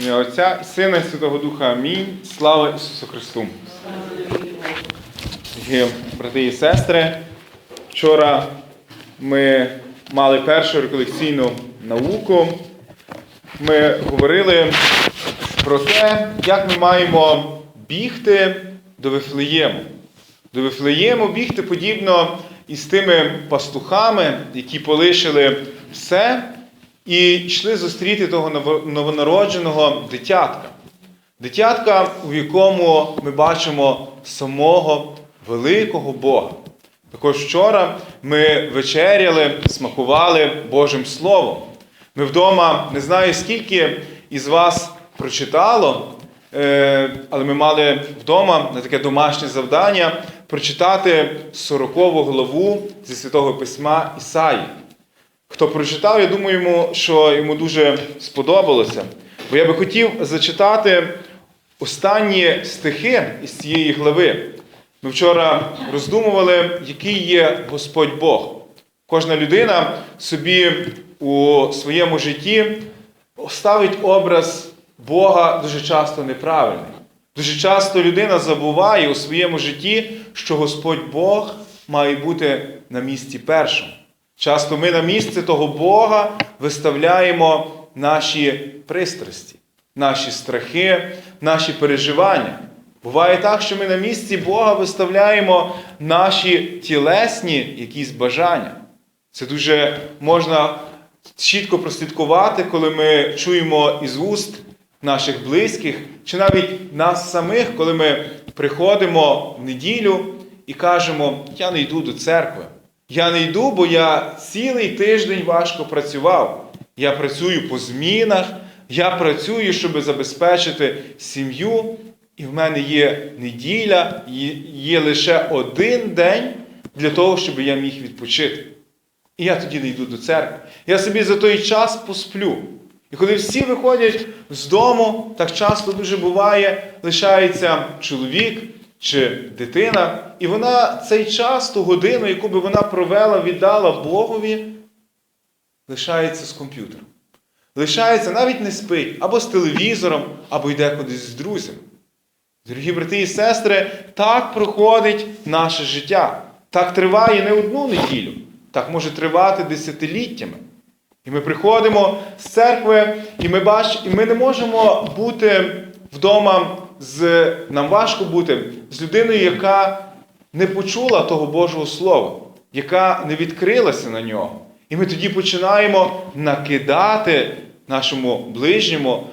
Ім'я Отця і Сина і Святого Духа. Амінь. Слава Ісусу Христу. Брати і сестри. Вчора ми мали першу реколекційну науку. Ми говорили про те, як ми маємо бігти до Вифлеєму. До Вифлеєму бігти подібно із тими пастухами, які полишили все і йшли зустріти того новонародженого дитятка. Дитятка, у якому ми бачимо самого великого Бога. Також вчора ми вечеряли, смакували Божим Словом. Ми вдома не знаю, скільки із вас прочитало, е, але ми мали вдома на таке домашнє завдання прочитати 40 главу зі Святого Письма Ісаї. Хто прочитав, я думаю, йому, що йому дуже сподобалося. Бо я би хотів зачитати останні стихи із цієї глави. Ми вчора роздумували, який є Господь Бог. Кожна людина собі у своєму житті ставить образ Бога дуже часто неправильний. Дуже часто людина забуває у своєму житті, що Господь Бог має бути на місці першому. Часто ми на місце того Бога виставляємо наші пристрасті, наші страхи, наші переживання. Буває так, що ми на місці Бога виставляємо наші тілесні якісь бажання. Це дуже можна чітко прослідкувати, коли ми чуємо із уст наших близьких, чи навіть нас самих, коли ми приходимо в неділю і кажемо, я не йду до церкви. Я не йду, бо я цілий тиждень важко працював. Я працюю по змінах, я працюю, щоб забезпечити сім'ю, і в мене є неділя, є- лише один день для того, щоб я міг відпочити. І я тоді не йду до церкви. Я собі за той час посплю. І коли всі виходять з дому, так часто дуже буває, лишається чоловік чи дитина, і вона цей час, ту годину, яку би вона провела, віддала Богові, лишається з комп'ютером. Лишається, навіть не спить, або з телевізором, або йде кудись з друзями. Дорогі брати і сестри, так проходить наше життя. Так триває не одну неділю, так може тривати десятиліттями. І ми приходимо з церкви, і ми бач, і ми не можемо бути вдома з нам важко бути з людиною, яка не почула того Божого Слова, яка не відкрилася на нього. І ми тоді починаємо накидати нашому ближньому,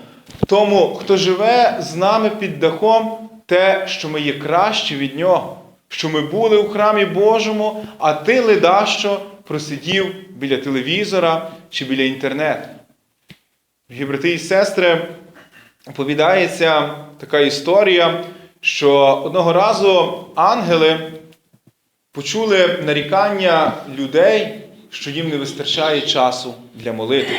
тому, хто живе з нами під дахом, те, що ми є кращі від нього, що ми були у храмі Божому, а ти ледащо просидів біля телевізора чи біля інтернету. Брати і сестри, оповідається така історія, що одного разу ангели почули нарікання людей, що їм не вистачає часу для молитви.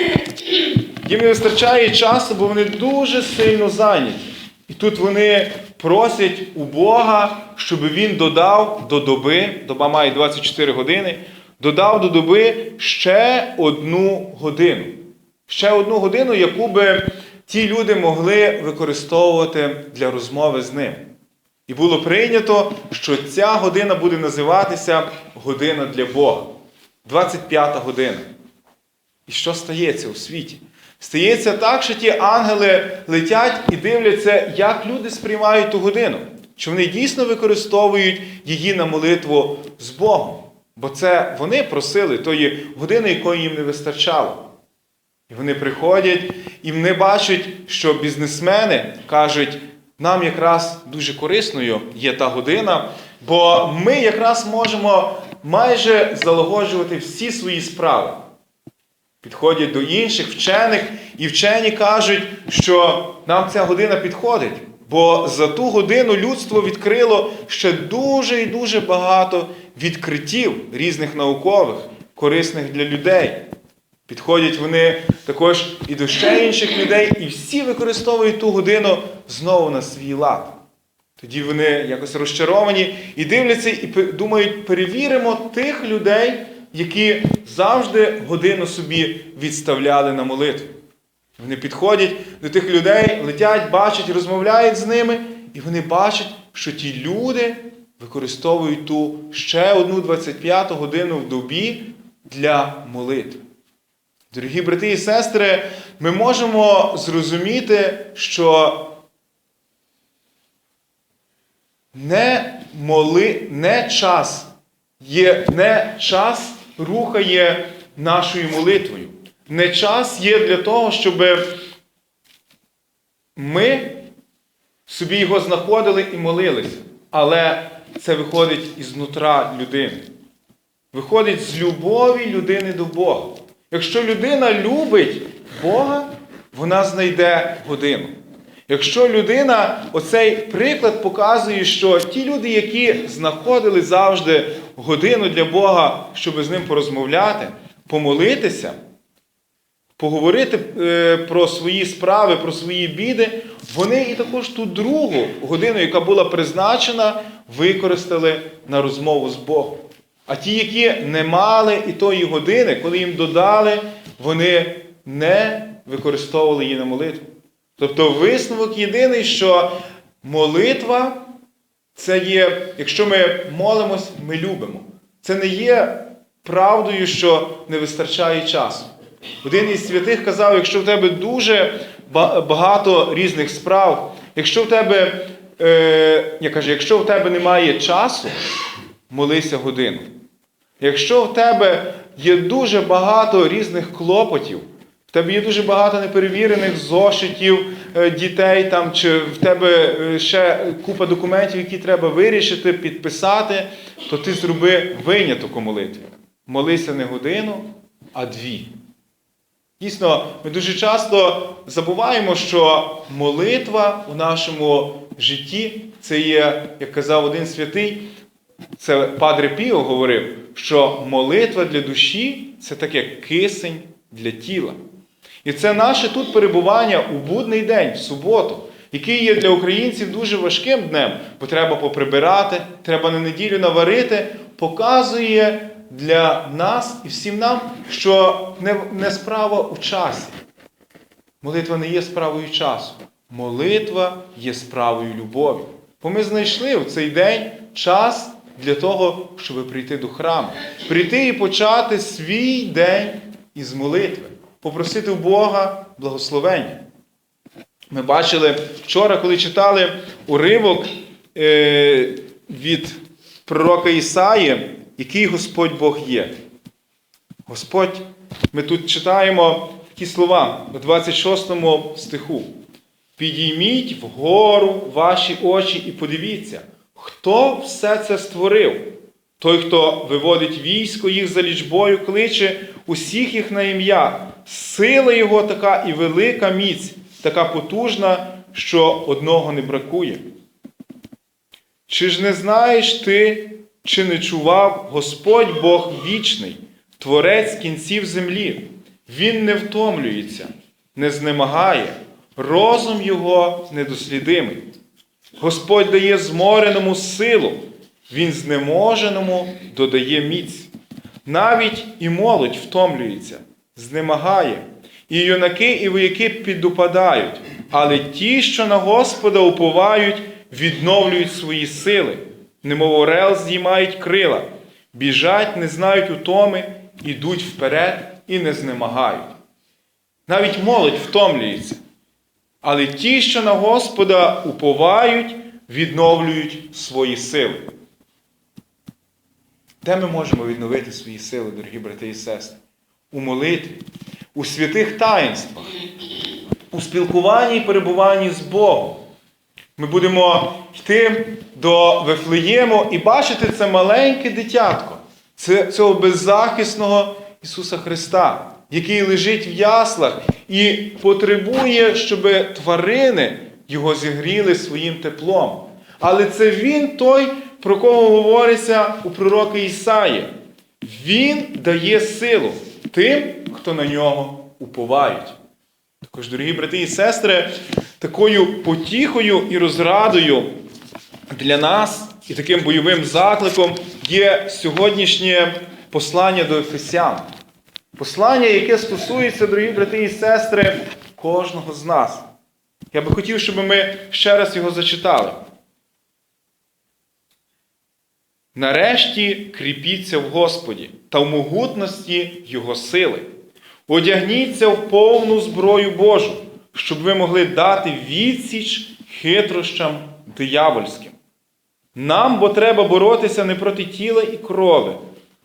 Їм не вистачає часу, бо вони дуже сильно зайняті. І тут вони просять у Бога, щоб він додав до доби, доба має 24 години, додав до доби ще одну годину. Ще одну годину, яку би ті люди могли використовувати для розмови з ним. І було прийнято, що ця година буде називатися година для Бога. 25 година. І що стається у світі? Стається так, що ті ангели летять і дивляться, як люди сприймають ту годину. Чи вони дійсно використовують її на молитву з Богом. Бо це вони просили тої години, якої їм не вистачало. І вони приходять, і вони бачать, що бізнесмени кажуть, нам якраз дуже корисною є та година, бо ми якраз можемо майже залагоджувати всі свої справи. Підходять до інших вчених, і вчені кажуть, що нам ця година підходить, бо за ту годину людство відкрило ще дуже і дуже багато відкриттів різних наукових, корисних для людей. Підходять вони також і до ще інших людей, і всі використовують ту годину знову на свій лад. Тоді вони якось розчаровані і дивляться, і думають, перевіримо тих людей, які завжди годину собі відставляли на молитву. Вони підходять до тих людей, летять, бачать, розмовляють з ними, і вони бачать, що ті люди використовують ту ще одну 25 годину в добі для молитви. Дорогі брати і сестри, ми можемо зрозуміти, що не моли, не час є, не час рухає нашою молитвою. Не час є для того, щоб ми собі його знаходили і молилися. Але це виходить із нутра людини. Виходить з любові людини до Бога. Якщо людина любить Бога, вона знайде годину. Якщо людина, оцей приклад показує, що ті люди, які знаходили завжди годину для Бога, щоб з ним порозмовляти, помолитися, поговорити е, про свої справи, про свої біди, вони і також ту другу годину, яка була призначена, використали на розмову з Богом. А ті, які не мали і тої години, коли їм додали, вони не використовували її на молитву. Тобто висновок єдиний, що молитва це є, якщо ми молимось, ми любимо. Це не є правдою, що не вистачає часу. Один із святих казав, якщо в тебе дуже багато різних справ, якщо в тебе, е, я кажу, якщо в тебе немає часу, молися годину. Якщо в тебе є дуже багато різних клопотів, в тебе є дуже багато неперевірених зошитів е, дітей, там, чи в тебе е, ще купа документів, які треба вирішити, підписати, то ти зроби виняток у молитві. Молися не годину, а дві. Дійсно, ми дуже часто забуваємо, що молитва у нашому житті це є, як казав один святий, це Падре Піо говорив, що молитва для душі це таке кисень для тіла. І це наше тут перебування у будний день, в суботу, який є для українців дуже важким днем, бо треба поприбирати, треба на неділю наварити, показує для нас і всім нам, що не, не справа у часі. Молитва не є справою часу. Молитва є справою любові. Бо ми знайшли в цей день час для того, щоб прийти до храму, прийти і почати свій день із молитви, попросити у Бога благословення. Ми бачили вчора, коли читали уривок е, від пророка Ісаї, який Господь Бог є. Господь, ми тут читаємо такі слова у 26 стиху. Підійміть вгору ваші очі і подивіться, хто все це створив. Той, хто виводить військо їх за лічбою, кличе усіх їх на ім'я. Сила його така і велика міць, така потужна, що одного не бракує. Чи ж не знаєш ти, чи не чував Господь Бог вічний, Творець кінців землі? Він не втомлюється, не знемагає, розум його недослідимий. Господь дає змореному силу, він знеможеному додає міць. Навіть і молодь втомлюється, знемагає, і юнаки, і вояки підупадають, але ті, що на Господа уповають, відновлюють свої сили, немов орел здіймають крила, біжать, не знають утоми, ідуть вперед і не знемагають. Навіть молодь втомлюється. Але ті, що на Господа уповають, відновлюють свої сили. Де ми можемо відновити свої сили, дорогі брати і сестри? У молитві, у святих таїнствах, у спілкуванні і перебуванні з Богом. Ми будемо йти до Вифлеєму і бачити це маленьке дитятко, цього беззахисного Ісуса Христа, який лежить в яслах і потребує, щоб тварини його зігріли своїм теплом. Але це Він той, про кого говориться у пророка Ісаї. Він дає силу тим, хто на нього уповають. Також, дорогі брати і сестри, такою потіхою і розрадою для нас і таким бойовим закликом є сьогоднішнє послання до Ефесян. Послання, яке стосується, дорогі брати і сестри, кожного з нас. Я би хотів, щоб ми ще раз його зачитали. Нарешті кріпіться в Господі та в могутності Його сили. Одягніться в повну зброю Божу, щоб ви могли дати відсіч хитрощам диявольським. Нам бо треба боротися не проти тіла і крови,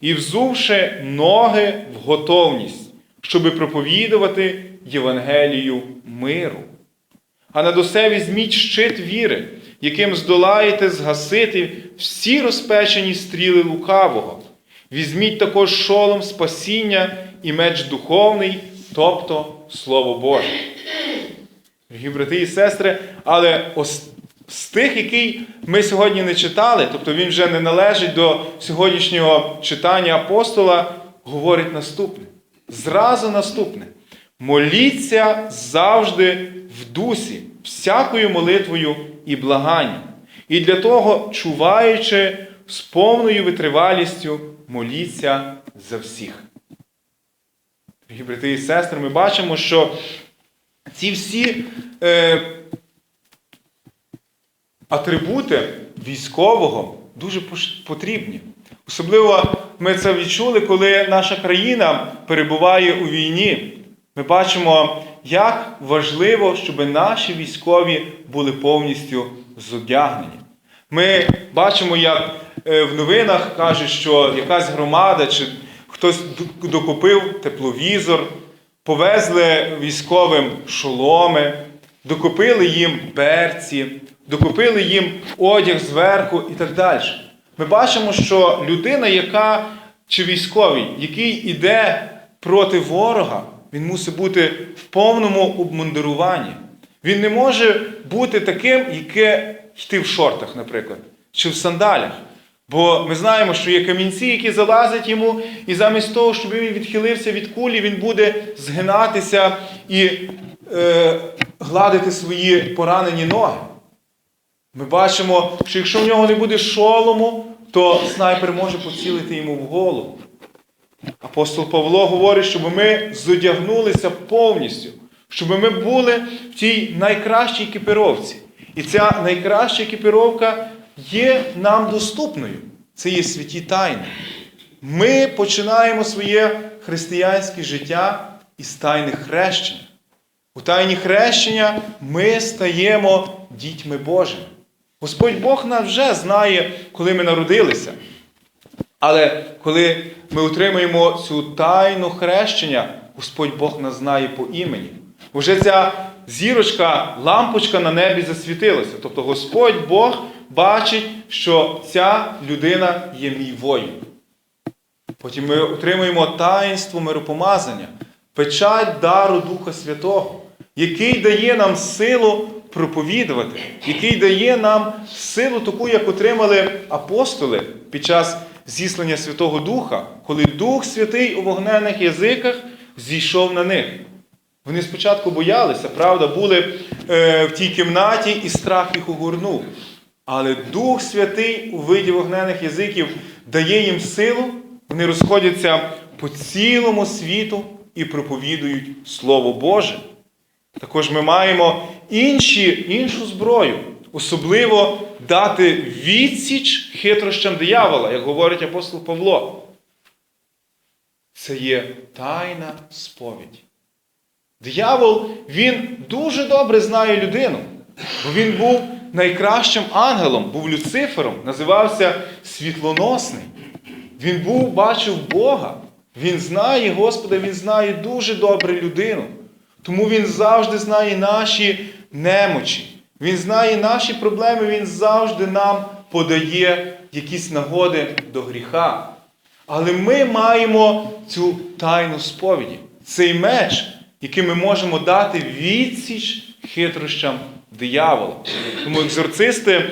і взувши ноги в готовність, щоби проповідувати Євангелію миру. А над усе візьміть щит віри, яким здолаєте згасити всі розпечені стріли лукавого. Візьміть також шолом спасіння і меч духовний, тобто Слово Боже. Дорогі брати і сестри, але ос- з тих, який ми сьогодні не читали, тобто він вже не належить до сьогоднішнього читання апостола, говорить наступне. Зразу наступне. Моліться завжди в дусі, всякою молитвою і благанням. І для того, чуваючи з повною витривалістю, моліться за всіх. Дорогі брати і сестри, ми бачимо, що ці всі е, атрибути військового дуже потрібні. Особливо ми це відчули, коли наша країна перебуває у війні. Ми бачимо, як важливо, щоб наші військові були повністю зодягнені. Ми бачимо, як е, в новинах кажуть, що якась громада чи хтось докупив тепловізор, повезли військовим шоломи, докупили їм берці, докупили їм одяг зверху і так далі. Ми бачимо, що людина, яка чи військовий, який іде проти ворога, він мусить бути в повному обмундируванні. Він не може бути таким, яке йти в шортах, наприклад, чи в сандалях. Бо ми знаємо, що є камінці, які залазять йому, і замість того, щоб він відхилився від кулі, він буде згинатися і е, гладити свої поранені ноги. Ми бачимо, що якщо в нього не буде шолому, то снайпер може поцілити йому в голову. Апостол Павло говорить, щоб ми зодягнулися повністю, щоб ми були в тій найкращій екіпіровці. І ця найкраща екіпіровка є нам доступною. Це є святі тайни. Ми починаємо своє християнське життя із тайни хрещення. У тайні хрещення ми стаємо дітьми Божими. Господь Бог нас вже знає, коли ми народилися. Але коли ми отримуємо цю тайну хрещення, Господь Бог нас знає по імені. Уже ця зірочка, лампочка на небі засвітилася. Тобто Господь Бог бачить, що ця людина є мій воїн. Потім ми отримуємо таїнство миропомазання, печать дару Духа Святого, який дає нам силу проповідувати, який дає нам силу таку, як отримали апостоли під час зіслання Святого Духа, коли Дух Святий у вогнених язиках зійшов на них. Вони спочатку боялися, правда, були е, в тій кімнаті і страх їх огорнув. Але Дух Святий у виді вогнених язиків дає їм силу, вони розходяться по цілому світу і проповідують Слово Боже. Також ми маємо інші, іншу зброю, особливо дати відсіч хитрощам диявола, як говорить апостол Павло. Це є тайна сповідь. Диявол, він дуже добре знає людину, бо він був найкращим ангелом, був Люцифером, називався світлоносний. Він був, бачив Бога. Він знає Господа, він знає дуже добре людину. Тому він завжди знає наші немочі. Він знає наші проблеми, він завжди нам подає якісь нагоди до гріха. Але ми маємо цю тайну сповіді, цей меч, який ми можемо дати відсіч хитрощам диявола. Тому екзорцисти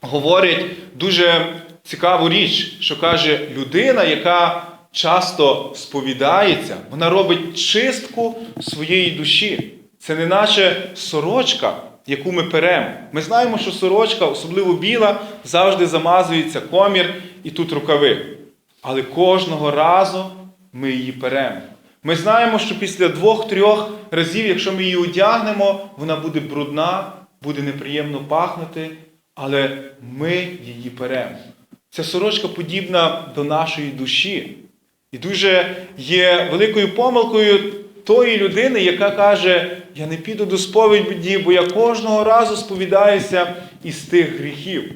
говорять дуже цікаву річ, що каже людина, яка часто сповідається, вона робить чистку своєї душі. Це не наче сорочка, яку ми перемо. Ми знаємо, що сорочка, особливо біла, завжди замазується комір і тут рукави. Але кожного разу ми її перемо. Ми знаємо, що після двох-трьох разів, якщо ми її одягнемо, вона буде брудна, буде неприємно пахнути, але ми її перемо. Ця сорочка подібна до нашої душі. І дуже є великою помилкою тої людини, яка каже: Я не піду до сповіді, бо я кожного разу сповідаюся із тих гріхів.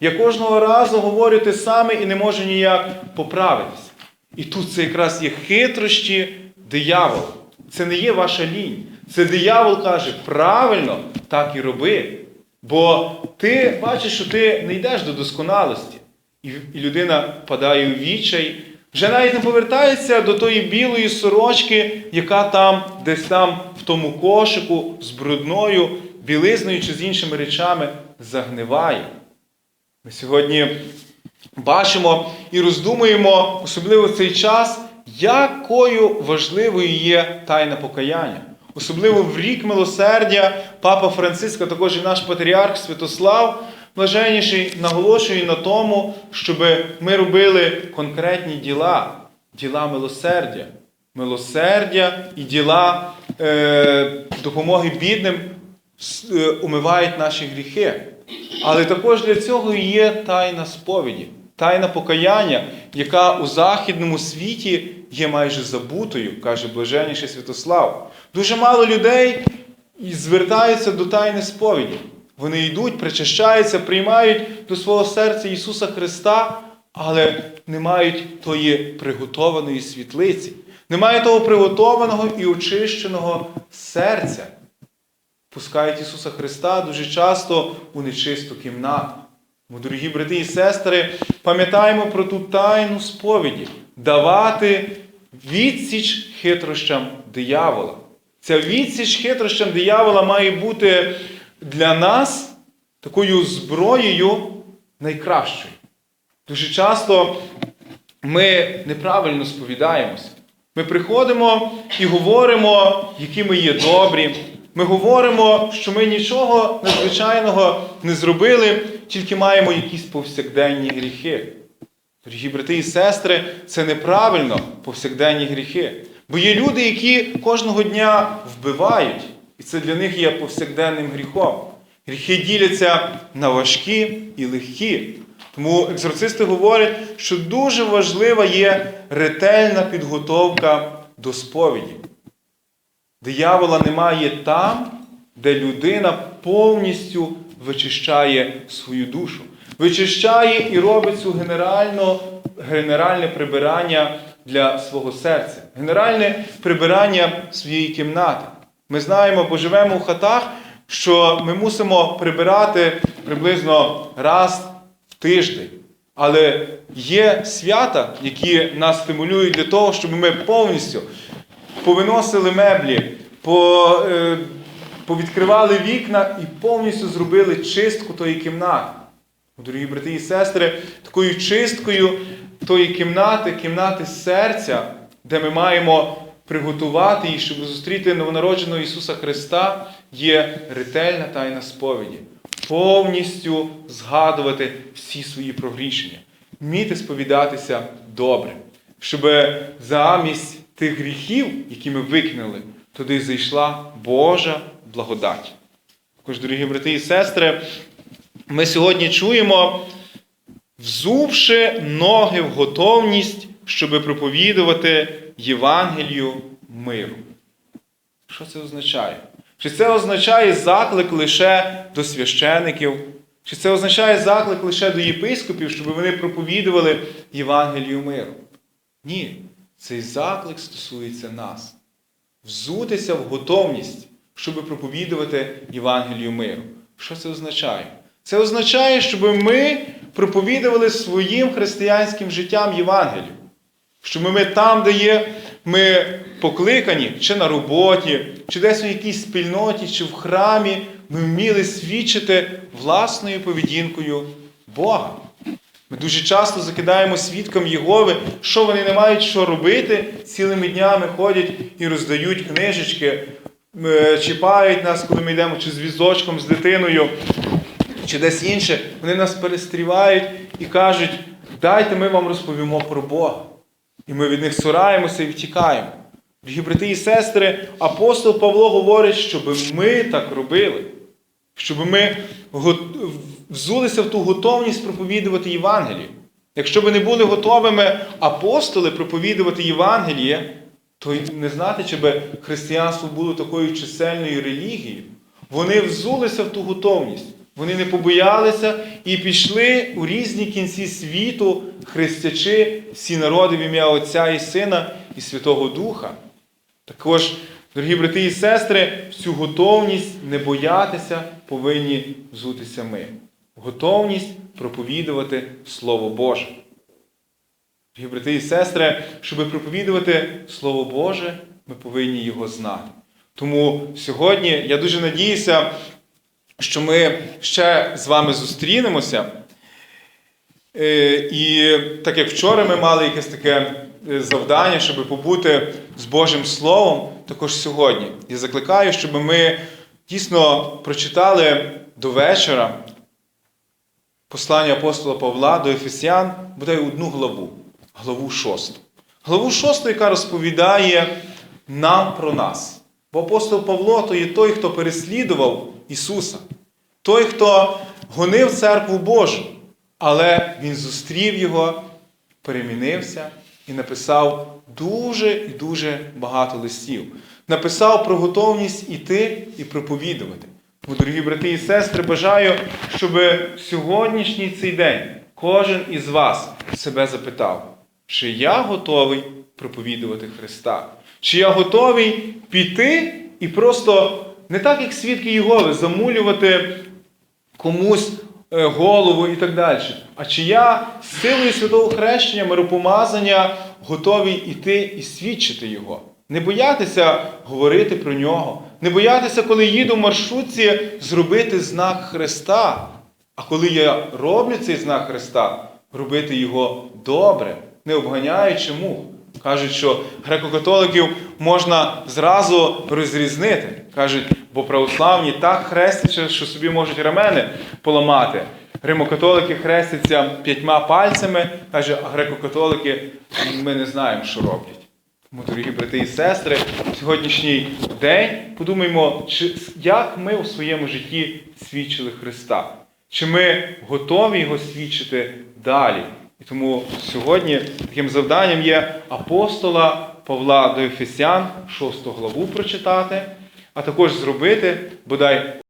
Я кожного разу говорю те саме і не можу ніяк поправитися. І тут це якраз є хитрощі диявола. Це не є ваша лінь. Це диявол каже, правильно так і роби. Бо ти бачиш, що ти не йдеш до досконалості. І людина впадає у відчай, вже навіть не повертається до тої білої сорочки, яка там десь там в тому кошику з брудною білизною чи з іншими речами загниває. Ми сьогодні бачимо і роздумуємо, особливо в цей час, якою важливою є тайна покаяння. Особливо в рік милосердя Папа Франциск, а також і наш патріарх Святослав, блаженніший, наголошує на тому, щоб ми робили конкретні діла, діла милосердя. Милосердя і діла е, допомоги бідним е, умивають наші гріхи. Але також для цього і є тайна сповіді, тайна покаяння, яка у західному світі є майже забутою, каже блаженніший Святослав. Дуже мало людей звертаються до тайни сповіді. Вони йдуть, причащаються, приймають до свого серця Ісуса Христа, але не мають тої приготованої світлиці, немає того приготованого і очищеного серця. Пускають Ісуса Христа дуже часто у нечисту кімнату. Тому, дорогі брати і сестри, пам'ятаємо про ту тайну сповіді, давати відсіч хитрощам диявола. Ця відсіч хитрощам диявола має бути для нас такою зброєю найкращою. Дуже часто ми неправильно сповідаємося. Ми приходимо і говоримо, які ми є добрі. Ми говоримо, що ми нічого надзвичайного не зробили, тільки маємо якісь повсякденні гріхи. Дорогі брати і сестри, це неправильно повсякденні гріхи. Бо є люди, які кожного дня вбивають, і це для них є повсякденним гріхом. Гріхи діляться на важкі і легкі. Тому екзорцисти говорять, що дуже важлива є ретельна підготовка до сповіді. Диявола немає там, де людина повністю вичищає свою душу. Вичищає і робить цю генерально, генеральне прибирання для свого серця, генеральне прибирання своєї кімнати. Ми знаємо, бо живемо в хатах, що ми мусимо прибирати приблизно раз в тиждень. Але є свята, які нас стимулюють для того, щоб ми повністю повиносили меблі, е, повідкривали вікна і повністю зробили чистку тої кімнати. Дорогі брати і сестри, такою чисткою тої кімнати, кімнати серця, де ми маємо приготувати її, щоб зустріти новонародженого Ісуса Христа, є ретельна тайна сповіді. Повністю згадувати всі свої прогрішення, вміти сповідатися добре, щоб замість тих гріхів, які ми викинули, туди зайшла Божа благодать. Також, дорогі брати і сестри, ми сьогодні чуємо, взувши ноги в готовність, щоб проповідувати Євангелію миру. Що це означає? Чи це означає заклик лише до священиків? Чи це означає заклик лише до єпископів, щоб вони проповідували Євангелію миру? Ні. Цей заклик стосується нас. Взутися в готовність, щоб проповідувати Євангелію миру. Що це означає? Це означає, щоб ми проповідували своїм християнським життям Євангелію. Щоб ми там, де є, ми покликані, чи на роботі, чи десь у якійсь спільноті, чи в храмі, ми вміли свідчити власною поведінкою Бога. Ми дуже часто закидаємо свідкам Єгови, що вони не мають що робити, цілими днями ходять і роздають книжечки, е, чіпають нас, коли ми йдемо чи з візочком, з дитиною, чи десь інше. Вони нас перестрівають і кажуть, дайте ми вам розповімо про Бога. І ми від них цураємося і втікаємо. Дорогі брати і сестри, апостол Павло говорить, щоб ми так робили, щоб ми взулися в ту готовність проповідувати Євангеліє. Якщо б не були готовими апостоли проповідувати Євангеліє, то не знати, чи би християнство було такою чисельною релігією. Вони взулися в ту готовність. Вони не побоялися і пішли у різні кінці світу, хрестячи всі народи в ім'я Отця і Сина і Святого Духа. Також, дорогі брати і сестри, в цю готовність не боятися повинні взутися ми. Готовність проповідувати Слово Боже. Дорогі брати і сестри, щоб проповідувати Слово Боже, ми повинні його знати. Тому сьогодні я дуже надіюся, що ми ще з вами зустрінемося. Е, І так як вчора ми мали якесь таке е, завдання, щоб побути з Божим Словом, також сьогодні. Я закликаю, щоб ми дійсно прочитали до вечора послання апостола Павла до Ефесян, бодай одну главу, главу шосту. Главу шосту, яка розповідає нам про нас. Бо апостол Павло то є той, хто переслідував Ісуса, той, хто гонив церкву Божу, але Він зустрів його, перемінився і написав дуже і дуже багато листів. Написав про готовність іти і проповідувати. Тому, дорогі брати і сестри, бажаю, щоб сьогоднішній цей день кожен із вас себе запитав, чи я готовий проповідувати Христа? Чи я готовий піти і просто не так, як свідки Єгови, замулювати комусь е, голову і так далі. А чи я з силою святого хрещення, миропомазання готовий іти і свідчити Його? Не боятися говорити про нього, не боятися, коли їду в маршрутці, зробити знак Христа. А коли я роблю цей знак Христа, робити його добре, не обганяючи мух. Кажуть, що греко-католиків можна зразу розрізнити. Кажуть, бо православні так хрестяться, що собі можуть рамени поламати. Римокатолики хрестяться п'ятьма пальцями, каже, а греко-католики ми не знаємо, що роблять. Тому, дорогі брати і сестри, в сьогоднішній день подумаймо, чи, як ми у своєму житті свідчили Христа. Чи ми готові його свідчити далі? І тому сьогодні таким завданням є апостола Павла до Ефесян, 6 главу прочитати, а також зробити бодай